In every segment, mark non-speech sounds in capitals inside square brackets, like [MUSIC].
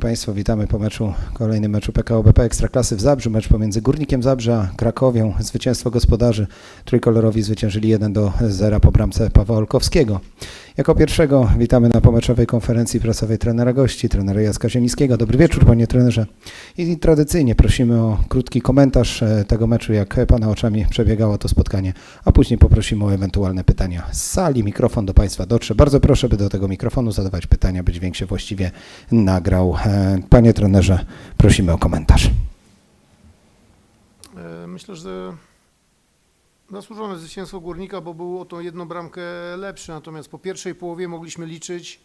Państwo, witamy po meczu, kolejnym meczu PKO BP Ekstraklasy w Zabrzu. Mecz pomiędzy Górnikiem Zabrze a Krakowią. Zwycięstwo gospodarzy trójkolorowi zwyciężyli 1 do 0 po bramce Pawła Olkowskiego. Jako pierwszego witamy na pomeczowej konferencji prasowej trenera gości, trenera Jacka Zielińskiego. Dobry wieczór panie trenerze. I tradycyjnie prosimy o krótki komentarz e, tego meczu, jak pana oczami przebiegało to spotkanie, a później poprosimy o ewentualne pytania z sali. Mikrofon do państwa dotrze. Bardzo proszę, by do tego mikrofonu zadawać pytania, by dźwięk się właściwie nagrał. E, Panie trenerze, prosimy o komentarz. E, Myślę, że zasłużone zwycięstwo Górnika, bo był o tą jedną bramkę lepszy, natomiast po pierwszej połowie mogliśmy liczyć,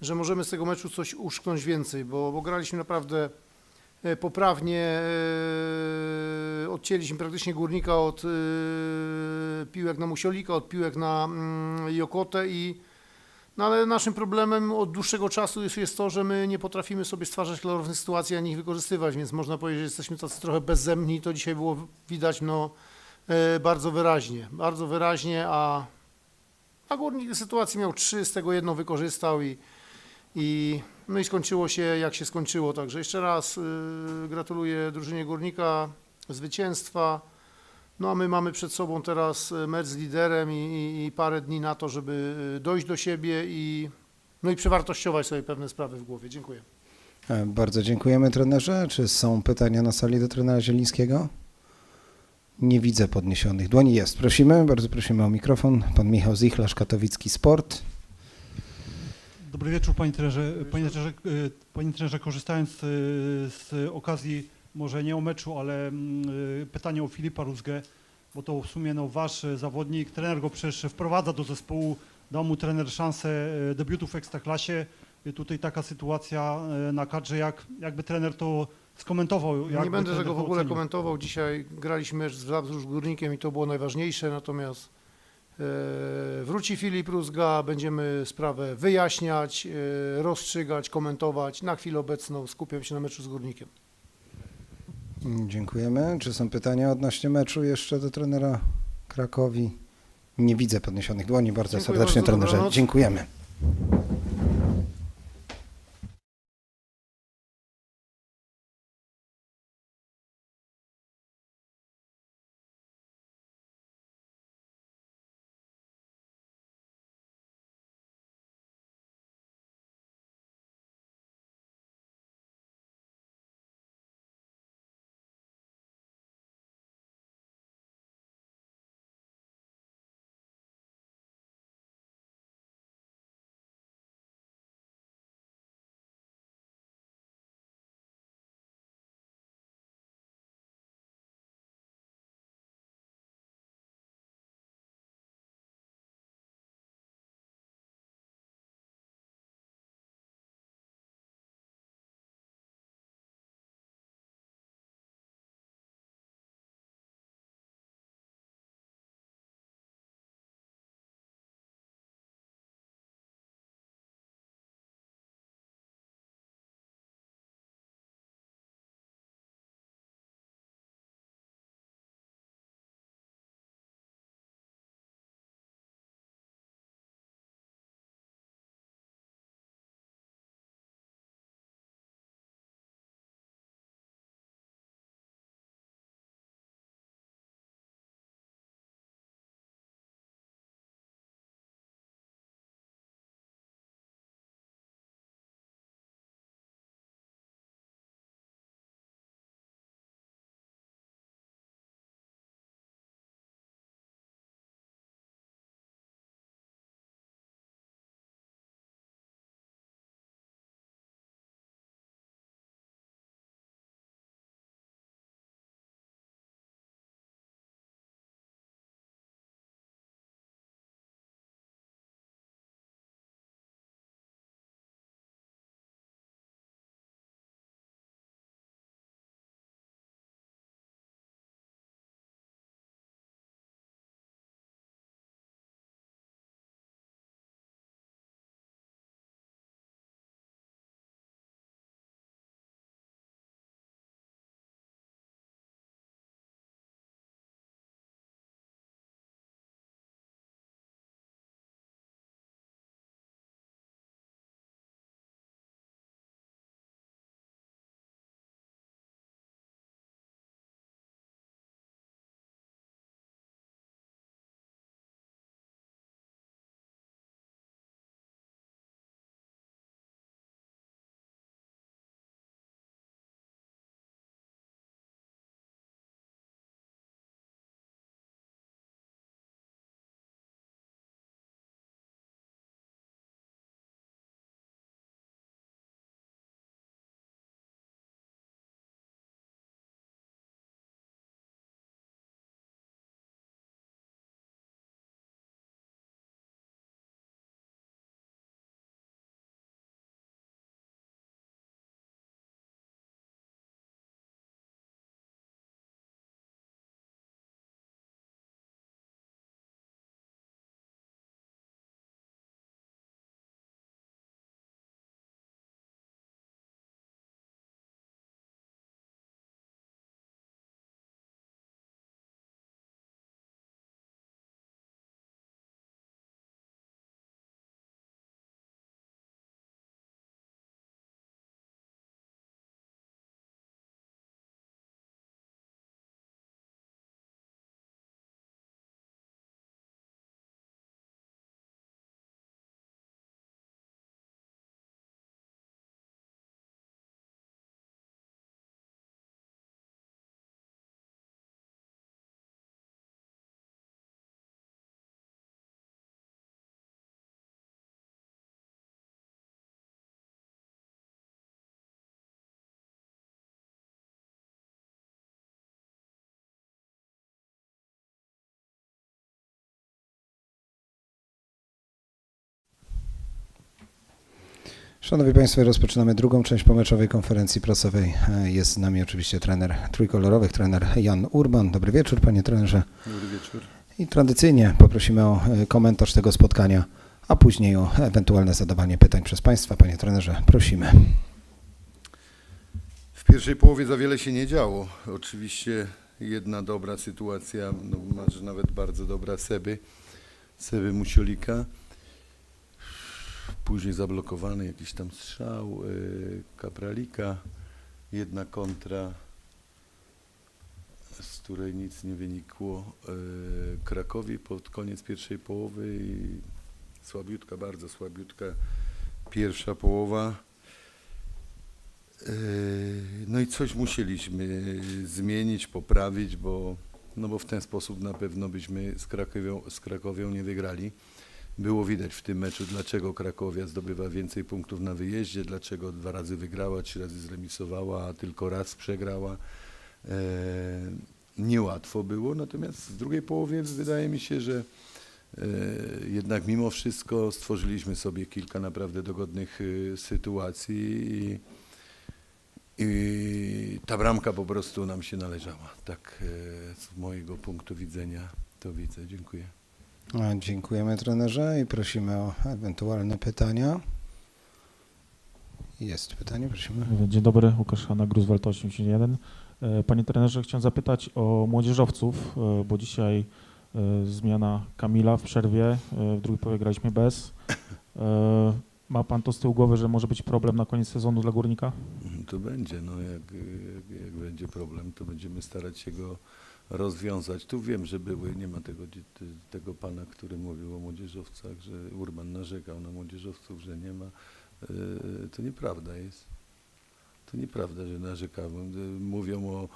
że możemy z tego meczu coś uszknąć więcej, bo, bo graliśmy naprawdę e, poprawnie, odcięliśmy praktycznie Górnika od piłek na Musiolika, od piłek na mm, Jokotę i no ale naszym problemem od dłuższego czasu jest, jest to, że my nie potrafimy sobie stwarzać klarownych sytuacji, ani ich wykorzystywać, więc można powiedzieć, że jesteśmy tacy trochę bezzemni to dzisiaj było widać no, e, bardzo wyraźnie, bardzo wyraźnie, a, a Górnik sytuacji miał trzy, z tego jedną wykorzystał i, i, no i skończyło się jak się skończyło, także jeszcze raz y, gratuluję drużynie Górnika zwycięstwa. No a my mamy przed sobą teraz e, mecz z liderem i, i, i parę dni na to, żeby e, dojść do siebie i, no i przewartościować sobie pewne sprawy w głowie. Dziękuję. E, Bardzo dziękujemy trenerze. Czy są pytania na sali do trenera Zielińskiego? Nie widzę podniesionych dłoni. Jest. Prosimy, bardzo prosimy o mikrofon. Pan Michał Zichlarz, Katowicki Sport. Dobry wieczór panie trenerze. Panie trenerze, panie trenerze korzystając z okazji, może nie o meczu, ale mm, e, pytanie o Filipa Rózgę, bo to w sumie no, wasz e, zawodnik, trener go przecież wprowadza do zespołu, dał mu trener szansę e, debiutu w Ekstraklasie. Tutaj taka sytuacja e, na kadrze, jak, jakby trener to skomentował? Nie będę tego w ogóle ocenił? komentował. Dzisiaj graliśmy mecz z Zabrzu z Górnikiem i to było najważniejsze, natomiast e, wróci Filip Rózga, będziemy sprawę wyjaśniać, e, rozstrzygać, komentować. Na chwilę obecną skupiam się na meczu z Górnikiem. Dziękujemy. Czy są pytania odnośnie meczu jeszcze do trenera Krakowi? Nie widzę podniesionych dłoni. Bardzo Dziękuję serdecznie bardzo, trenerze. dobranoc. Dziękujemy. Szanowni Państwo, rozpoczynamy drugą część pomeczowej konferencji prasowej. Jest z nami oczywiście trener trójkolorowych, trener Jan Urban. Dobry wieczór, panie trenerze. Dobry wieczór. I tradycyjnie poprosimy o e, komentarz tego spotkania, a później o ewentualne zadawanie pytań przez Państwa. Panie trenerze, prosimy. W pierwszej połowie za wiele się nie działo. Oczywiście jedna dobra sytuacja, no nawet bardzo dobra Seby, Seby Musiolika. Później zablokowany jakiś tam strzał y, Kapralika. Jedna kontra, z której nic nie wynikło. y, Krakowi pod koniec pierwszej połowy i słabiutka, bardzo słabiutka pierwsza połowa. Yy, No i coś musieliśmy zmienić, poprawić, bo, no bo w ten sposób na pewno byśmy z Krakowią, z Krakowią nie wygrali. Było widać w tym meczu, dlaczego Krakowia zdobywa więcej punktów na wyjeździe, dlaczego dwa razy wygrała, trzy razy zremisowała, a tylko raz przegrała. E, niełatwo było, natomiast w drugiej połowie wydaje mi się, że e, jednak mimo wszystko stworzyliśmy sobie kilka naprawdę dogodnych y, sytuacji i, i ta bramka po prostu nam się należała. Tak e, z mojego punktu widzenia to widzę. Dziękuję. Dziękujemy trenerze i prosimy o ewentualne pytania. Jest pytanie, prosimy. Dzień dobry, Łukasz Hanna, Gruzwelt 81. E, Panie trenerze, chciałem zapytać o młodzieżowców, e, bo dzisiaj e, zmiana Kamila w przerwie, w drugiej połowie graliśmy bez. Ma pan to z tyłu głowy, że może być problem na koniec sezonu dla Górnika? To będzie, no jak, jak, jak będzie problem, to będziemy starać się go rozwiązać. Tu wiem, że były, nie ma tego, tego pana, który mówił o młodzieżowcach, że Urban narzekał na młodzieżowców, że nie ma. Yy, To nieprawda jest. To nieprawda, że narzekałem. Yy, Mówią o,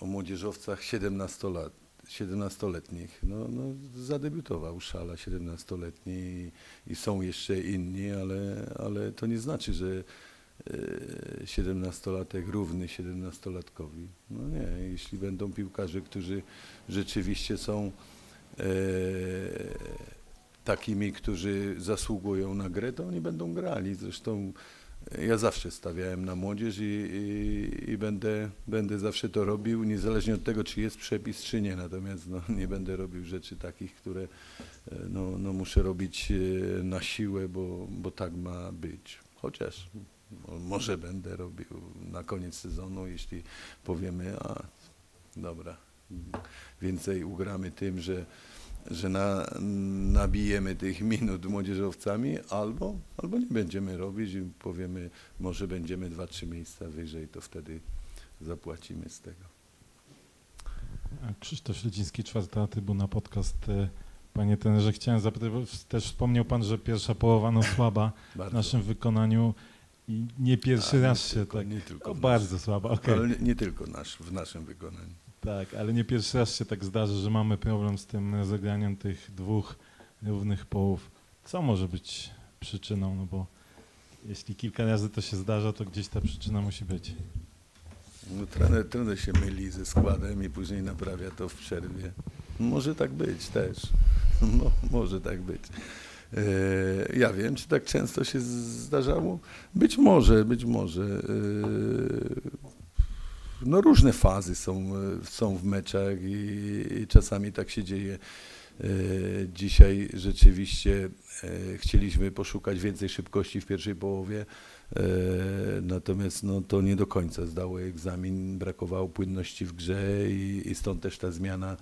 o młodzieżowcach 17 lat. 17-letnich. No, no, zadebiutował Szala 17-letni i, i są jeszcze inni, ale, ale to nie znaczy, że e, 17-latek równy 17-latkowi. No nie, jeśli będą piłkarze, którzy rzeczywiście są e, takimi, którzy zasługują na grę, to oni będą grali. Zresztą e, ja zawsze stawiałem na młodzież i, i, i będę, będę zawsze to robił, niezależnie od tego, czy jest przepis, czy nie. Natomiast no, nie będę robił rzeczy takich, które e, no, no, muszę robić e, na siłę, bo, bo tak ma być. Chociaż może będę robił na koniec sezonu, jeśli powiemy, a dobra, więcej ugramy tym, że, że na, nabijemy tych minut młodzieżowcami, albo, albo nie będziemy robić i powiemy, może będziemy dwa, trzy miejsca wyżej, to wtedy zapłacimy z tego. Krzysztof Śledziński, czwarta trybuna, podcast. E, Panie trenerze, chciałem zapytać, też wspomniał Pan, że pierwsza połowa no słaba w naszym wykonaniu i nie pierwszy A, nie raz się tylko, tak... Nie tylko O, w bardzo słaba, okej. Ale nie, nie tylko nasz, w naszym wykonaniu. Tak, ale nie pierwszy raz się tak zdarza, że mamy problem z tym rozegraniem tych dwóch równych połów. Co może być przyczyną? No bo jeśli kilka razy to się zdarza, to gdzieś ta przyczyna musi być. No, trener, trener się myli ze składem i później naprawia to w przerwie. Może tak być też. [LAUGHS] No, może tak być. E, ja wiem, czy tak często się zdarzało? Być może, być może. E, no różne fazy są, e, są w meczach i, i czasami tak się dzieje. Dzisiaj rzeczywiście chcieliśmy poszukać więcej szybkości w pierwszej połowie. E, Natomiast no, to nie do końca zdało egzamin, brakowało płynności w grze i, i stąd też ta zmiana,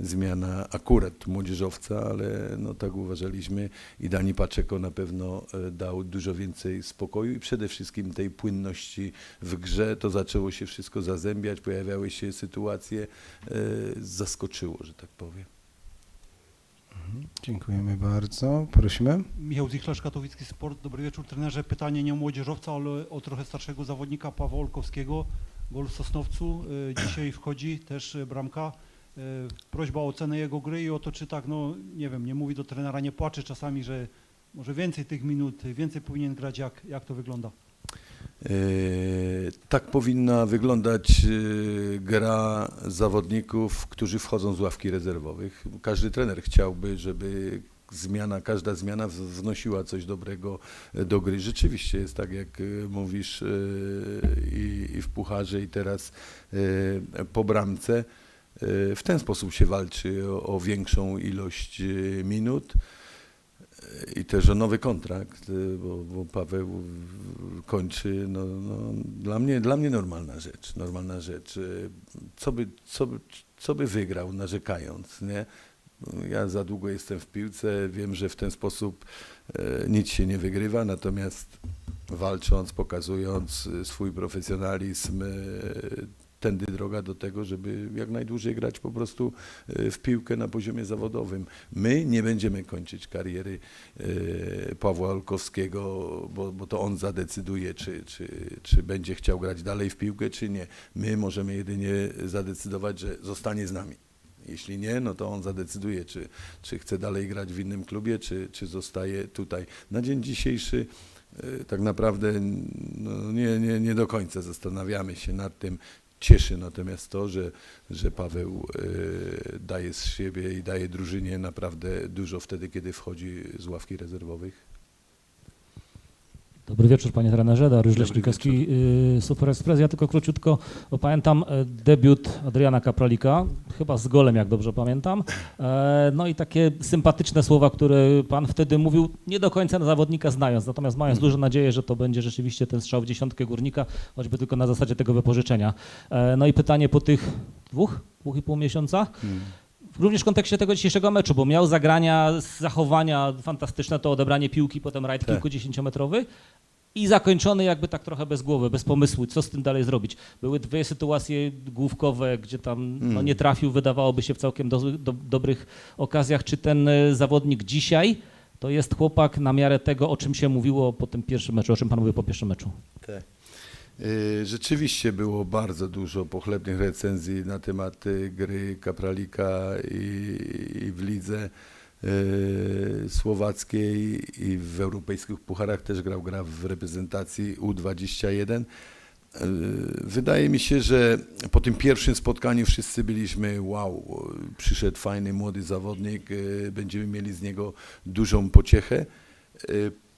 zmiana akurat młodzieżowca, ale no, tak uważaliśmy i Dani Paczeko na pewno e, dał dużo więcej spokoju i przede wszystkim tej płynności w grze. To zaczęło się wszystko zazębiać, pojawiały się sytuacje, e, zaskoczyło, że tak powiem. Dziękujemy bardzo. Prosimy. Michał Zichlarz, Katowicki Sport. Dobry wieczór trenerze. Pytanie nie o młodzieżowca, ale o trochę starszego zawodnika Pawła Olkowskiego. Gol w Sosnowcu. Y, Dzisiaj wchodzi też y, bramka. Y, Prośba o ocenę jego gry i o to, czy tak, no nie wiem, nie mówi do trenera, nie płacze czasami, że może więcej tych minut, więcej powinien grać. Jak, jak to wygląda? E, Tak powinna wyglądać e, gra zawodników, którzy wchodzą z ławki rezerwowych. Każdy trener chciałby, żeby zmiana, każda zmiana wnosiła coś dobrego e, do gry. Rzeczywiście jest tak, jak mówisz i, i w Pucharze i teraz po bramce. W ten sposób się walczy o, o większą ilość minut i też o nowy kontrakt, e, bo, bo Paweł kończy, no, no, dla, mnie, dla mnie normalna rzecz, normalna rzecz. E, Co by, co co by wygrał narzekając, nie? Ja za długo jestem w piłce, wiem, że w ten sposób e, nic się nie wygrywa, natomiast walcząc, pokazując swój profesjonalizm, tędy droga do tego, żeby jak najdłużej grać po prostu e, w piłkę na poziomie zawodowym. My nie będziemy kończyć kariery e, Pawła Olkowskiego, bo, bo to on zadecyduje, czy, czy, czy będzie chciał grać dalej w piłkę, czy nie. My możemy jedynie zadecydować, że zostanie z nami. Jeśli nie, no to on zadecyduje, czy, czy chce dalej grać w innym klubie, czy, czy zostaje tutaj. Na dzień dzisiejszy e, tak naprawdę no, nie, nie, nie do końca zastanawiamy się nad tym. Cieszy natomiast to, że, że Paweł e, daje z siebie i daje drużynie naprawdę dużo wtedy, kiedy wchodzi z ławki rezerwowych. Dobry wieczór panie trenerze, Dariusz Leśnikowski, y, Super Express. Ja tylko króciutko, bo pamiętam e, debiut Adriana Kapralika, chyba z golem, jak dobrze pamiętam. E, No i takie sympatyczne słowa, które pan wtedy mówił, nie do końca zawodnika znając, natomiast mając duże nadzieję, że to będzie rzeczywiście ten strzał w dziesiątkę górnika, choćby tylko na zasadzie tego wypożyczenia. E, No i pytanie po tych dwóch, dwóch i pół miesiąca, Również w kontekście tego dzisiejszego meczu, bo miał zagrania, zachowania fantastyczne, to odebranie piłki, potem rajd Tak. kilkudziesięciometrowy i zakończony jakby tak trochę bez głowy, bez pomysłu, co z tym dalej zrobić. Były dwie sytuacje główkowe, gdzie tam no, Mm. nie trafił, wydawałoby się w całkiem do, do, dobrych okazjach. Czy ten e, zawodnik dzisiaj to jest chłopak na miarę tego, o czym się mówiło po tym pierwszym meczu, o czym pan mówił po pierwszym meczu? Tak. Y, Rzeczywiście było bardzo dużo pochlebnych recenzji na temat y, gry Kapralika i, i w lidze y, słowackiej i w europejskich pucharach też grał gra w reprezentacji U21. Y, Wydaje mi się, że po tym pierwszym spotkaniu wszyscy byliśmy wow, przyszedł fajny młody zawodnik, będziemy mieli z niego dużą pociechę.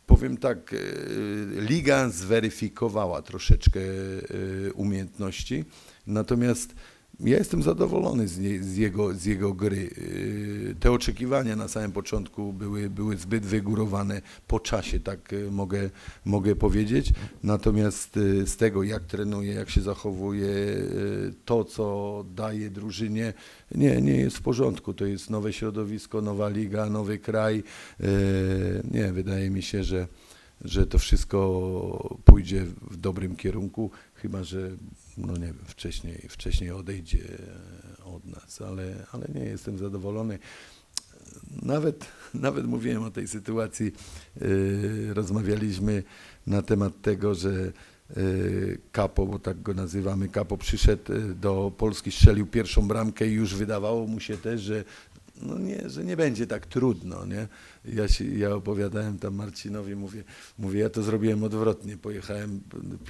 Powiem tak, y, liga zweryfikowała troszeczkę y, umiejętności, natomiast ja jestem zadowolony z, nie, z, jego, z jego gry. Y, Te oczekiwania na samym początku były, były zbyt wygórowane po czasie, tak y, mogę, mogę powiedzieć. Natomiast y, z tego, jak trenuje, jak się zachowuje, to, co daje drużynie, nie, nie jest w porządku. To jest nowe środowisko, nowa liga, nowy kraj. Nie, wydaje mi się, że, że to wszystko pójdzie w dobrym kierunku, chyba że, no nie wiem, wcześniej, wcześniej odejdzie od nas, ale, ale nie jestem zadowolony. Nawet, nawet mówiłem o tej sytuacji, e, rozmawialiśmy na temat tego, że e, Kapo, bo tak go nazywamy, Kapo przyszedł e, do Polski, strzelił pierwszą bramkę i już wydawało mu się też, że no nie, że nie będzie tak trudno, nie? Ja, się, ja opowiadałem tam Marcinowi, mówię, mówię, ja to zrobiłem odwrotnie, pojechałem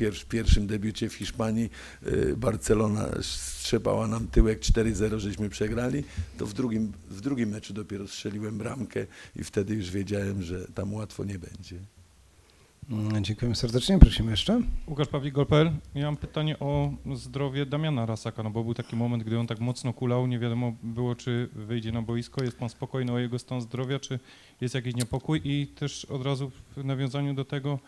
w pierwszym debiucie w Hiszpanii, y, Barcelona strzepała nam tyłek 4-0, żeśmy przegrali, to w drugim, w drugim meczu dopiero strzeliłem bramkę i wtedy już wiedziałem, że tam łatwo nie będzie. Mm, Dziękujemy serdecznie. Prosimy jeszcze. Łukasz Pawlik, Golper. Ja mam pytanie o zdrowie Damiana Rasaka, no bo był taki moment, gdy on tak mocno kulał, nie wiadomo było, czy wyjdzie na boisko. Jest pan spokojny o jego stan zdrowia, czy jest jakiś niepokój? I też od razu w nawiązaniu do tego,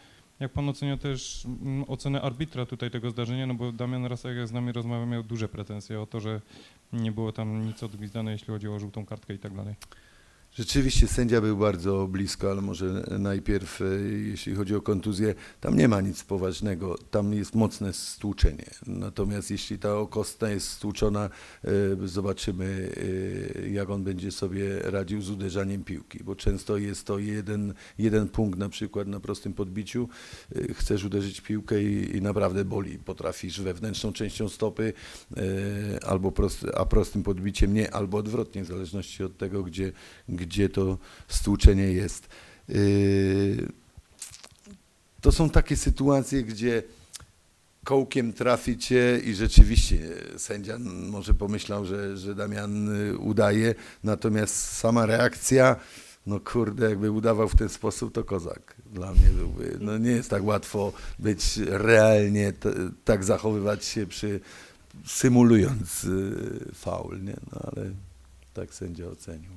jak pan ocenia też mm, ocenę arbitra tutaj tego zdarzenia, no bo Damian Rasak, jak z nami rozmawiał, miał duże pretensje o to, że nie było tam nic odgwizdane, jeśli chodzi o żółtą kartkę i tak dalej. Rzeczywiście sędzia był bardzo blisko, ale może najpierw, e, jeśli chodzi o kontuzję, tam nie ma nic poważnego, tam jest mocne stłuczenie. Natomiast jeśli ta okostna jest stłuczona, e, zobaczymy, e, jak on będzie sobie radził z uderzaniem piłki, bo często jest to jeden, jeden punkt, na przykład na prostym podbiciu, chcesz uderzyć piłkę i, i naprawdę boli, potrafisz wewnętrzną częścią stopy, albo prost, a prostym podbiciem nie, albo odwrotnie, w zależności od tego, gdzie, gdzie to stłuczenie jest. Yy, To są takie sytuacje, gdzie kołkiem traficie i rzeczywiście sędzia może pomyślał, że, że Damian udaje, natomiast sama reakcja no kurde, jakby udawał w ten sposób, to kozak dla mnie byłby. No nie jest tak łatwo być realnie, tak zachowywać się przy, symulując y, faul, nie? No ale tak sędzia ocenił.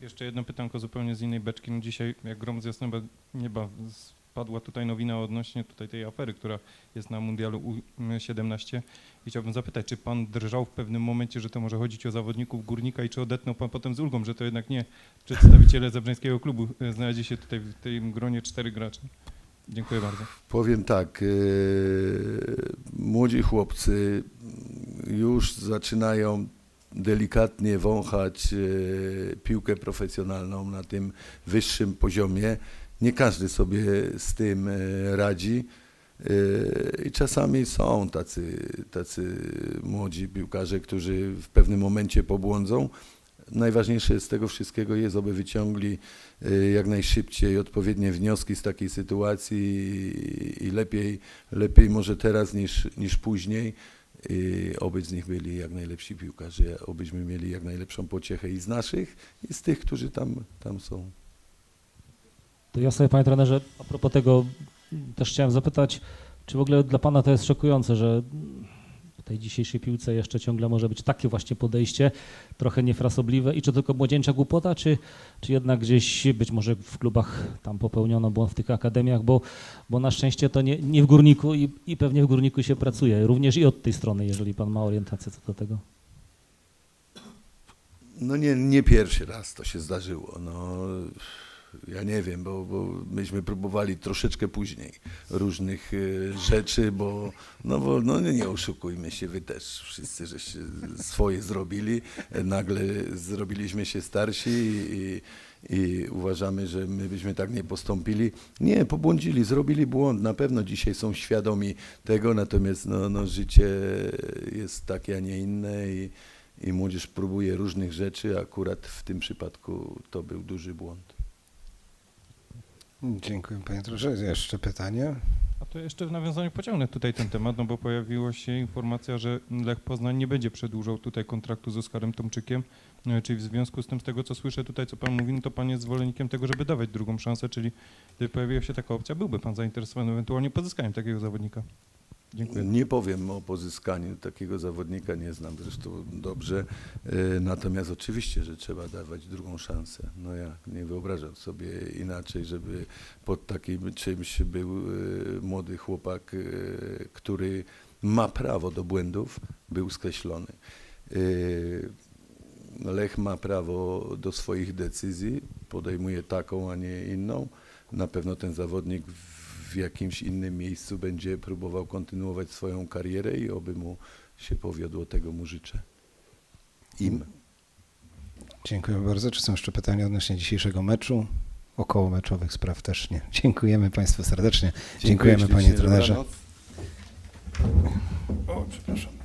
Jeszcze jedno pytanko zupełnie z innej beczki. No dzisiaj, jak grom z jasnego nieba, spadła tutaj nowina odnośnie tutaj tej afery, która jest na mundialu U17. I chciałbym zapytać, czy pan drżał w pewnym momencie, że to może chodzić o zawodników Górnika i czy odetnął pan potem z ulgą, że to jednak nie przedstawiciele Zabrzeńskiego klubu e, znaleźli się tutaj w tym gronie cztery graczy? Dziękuję bardzo. Powiem tak, yy, młodzi chłopcy już zaczynają delikatnie wąchać yy, piłkę profesjonalną na tym wyższym poziomie. Nie każdy sobie z tym yy, radzi. Yy, I czasami są tacy, tacy młodzi piłkarze, którzy w pewnym momencie pobłądzą. Najważniejsze z tego wszystkiego jest, aby wyciągli jak najszybciej odpowiednie wnioski z takiej sytuacji i lepiej, lepiej może teraz niż, niż później. I oby z nich byli jak najlepsi piłkarze, obyśmy mieli jak najlepszą pociechę i z naszych, i z tych, którzy tam, tam są. To ja sobie, panie trenerze, a propos tego też chciałem zapytać, czy w ogóle dla pana to jest szokujące, że tej dzisiejszej piłce jeszcze ciągle może być takie właśnie podejście, trochę niefrasobliwe i czy tylko młodzieńcza głupota, czy, czy jednak gdzieś być może w klubach tam popełniono błąd w tych akademiach, bo, bo na szczęście to nie, nie w górniku i, i pewnie w górniku się pracuje, również i od tej strony, jeżeli pan ma orientację co do tego. No nie, nie pierwszy raz to się zdarzyło. No, ja nie wiem, bo, bo myśmy próbowali troszeczkę później różnych y, rzeczy, bo no, bo no nie oszukujmy się, wy też wszyscy żeście swoje zrobili, e, nagle zrobiliśmy się starsi i, i uważamy, że my byśmy tak nie postąpili. Nie, pobłądzili, zrobili błąd, na pewno dzisiaj są świadomi tego, natomiast no, no, życie jest takie, a nie inne i, i młodzież próbuje różnych rzeczy, akurat w tym przypadku to był duży błąd. Dziękuję panie trenerze. Jeszcze pytanie? A to jeszcze w nawiązaniu pociągnę tutaj ten temat, no bo pojawiła się informacja, że Lech Poznań nie będzie przedłużał tutaj kontraktu z Oskarem Tomczykiem, no, czyli w związku z tym, z tego co słyszę tutaj, co pan mówi, no to pan jest zwolennikiem tego, żeby dawać drugą szansę, czyli gdyby pojawiła się taka opcja, byłby pan zainteresowany ewentualnie pozyskaniem takiego zawodnika. Dziękuję. Nie powiem o pozyskaniu takiego zawodnika, nie znam zresztą dobrze. E, Natomiast oczywiście, że trzeba dawać drugą szansę. No ja nie wyobrażam sobie inaczej, żeby pod takim czymś był e, młody chłopak, e, który ma prawo do błędów, był skreślony. Lech ma prawo do swoich decyzji, podejmuje taką, a nie inną. Na pewno ten zawodnik w jakimś innym miejscu będzie próbował kontynuować swoją karierę i oby mu się powiodło, tego mu życzę. Im. Dziękuję bardzo. Czy są jeszcze pytania odnośnie dzisiejszego meczu? Około meczowych spraw też nie. Dziękujemy Państwu serdecznie. Dziękujemy, ślicznie, panie trenerze. O, przepraszam.